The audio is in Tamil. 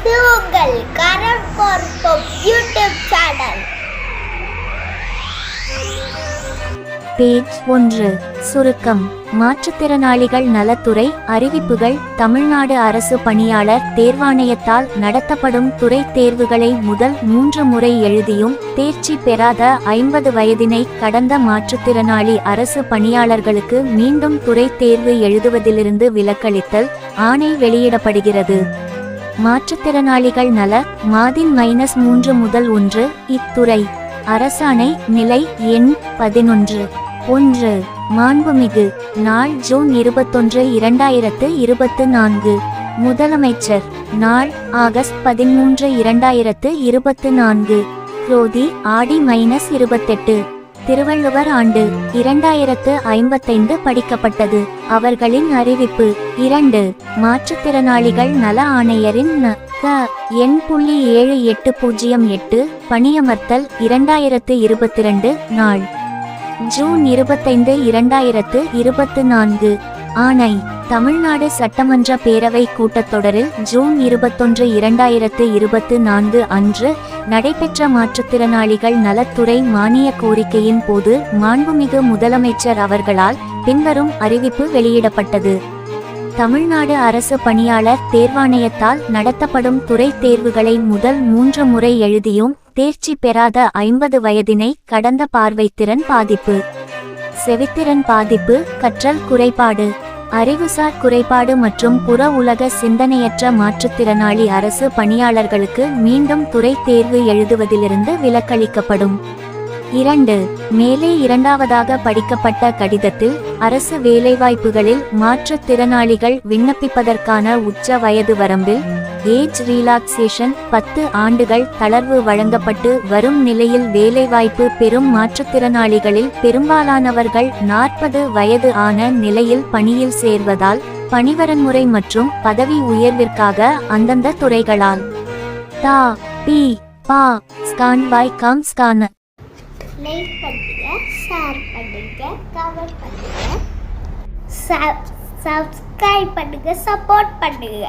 இது உங்கள் Karan for YouTube channel. Page ஒன்று. சுருக்கம். மாற்றுத்திறனாளிகள் நலத்துறை அறிவிப்புகள் தமிழ்நாடு அரசு பணியாளர் தேர்வாணையத்தால் நடத்தப்படும் துறை தேர்வுகளை முதல் மூன்று முறை எழுதியும் தேர்ச்சி பெறாத ஐம்பது வயதினை கடந்த மாற்றுத்திறனாளி அரசு பணியாளர்களுக்கு மீண்டும் துறை தேர்வு எழுதுவதிலிருந்து விலக்களித்தல் ஆணை வெளியிடப்படுகிறது. மாற்றுத்திறனாளிகள் நல மாதின் மைனஸ் மூன்று முதல் ஒன்று இத்துறை. அரசாணை நிலை எண் பதினொன்று. ஒன்று. மாண்புமிகு. நாள் ஜூன் இருபத்தொன்று இரண்டாயிரத்து இருபத்து நான்கு. முதலமைச்சர். நாள் ஆகஸ்ட் பதிமூன்று இரண்டாயிரத்து இருபத்து நான்கு. குரோதி ஆடி மைனஸ் இருபத்தெட்டு. திருவள்ளுவர் ஆண்டு இரண்டாயிரத்து ஐம்பத்தைந்து படிக்கப்பட்டது. அவர்களின் அறிவிப்பு இரண்டு மாற்றுத்திறனாளிகள் நல ஆணையரின் க எண் புள்ளி ஏழு எட்டு பூஜ்ஜியம் எட்டு பணியமர்த்தல் இரண்டாயிரத்து இருபத்தி ரெண்டு நாள். ஜூன் இருபத்தைந்து இரண்டாயிரத்து இருபத்து நான்கு. ஆணை. தமிழ்நாடு சட்டமன்ற பேரவை கூட்டத்தொடரில் ஜூன் இருபத்தொன்று இரண்டாயிரத்து இருபத்து நான்கு அன்று நடைபெற்ற மாற்றுத்திறனாளிகள் நலத்துறை மானிய கோரிக்கையின் போது மாண்புமிகு முதலமைச்சர் அவர்களால் பின்வரும் அறிவிப்பு வெளியிடப்பட்டது. தமிழ்நாடு அரசு பணியாளர் தேர்வாணையத்தால் நடத்தப்படும் துறை தேர்வுகளை முதல் மூன்று முறை எழுதியும் தேர்ச்சி பெறாத ஐம்பது வயதினை கடந்த பார்வைத்திறன் பாதிப்பு. செவித்திறன் பாதிப்பு கற்றல் குறைபாடு அறிவுசார் குறைபாடு மற்றும் புற உலக சிந்தனையற்ற மாற்றுத்திறனாளி அரசு பணியாளர்களுக்கு மீண்டும் துறை தேர்வு எழுதுவதிலிருந்து விலக்களிக்கப்படும். இரண்டு மேலே இரண்டாவதாக படிக்கப்பட்ட கடிதத்தில் அரசு வேலைவாய்ப்புகளில் மாற்றுத்திறனாளிகள் விண்ணப்பிப்பதற்கான உச்ச வயது வரம்பில் ஏஜ் ரீலாக்சேஷன் பத்து ஆண்டுகள் தளர்வு வழங்கப்பட்டு வரும் நிலையில் வேலைவாய்ப்பு பெறும் மாற்றுத்திறனாளிகளில் பெரும்பாலானவர்கள் நாற்பது வயது ஆன நிலையில் பணியில் சேர்வதால் பணிவரன்முறை மற்றும் பதவி உயர்விற்காக அந்தந்த துறைகளால். தா பி பா ஸ்கான் பாய் கம் ஸ்கான். லைக் பண்ணுங்க ஷேர் பண்ணுங்க கமெண்ட் பண்ணுங்க சப்ஸ்கிரைப் பண்ணுங்க சப்போர்ட் பண்ணுங்க.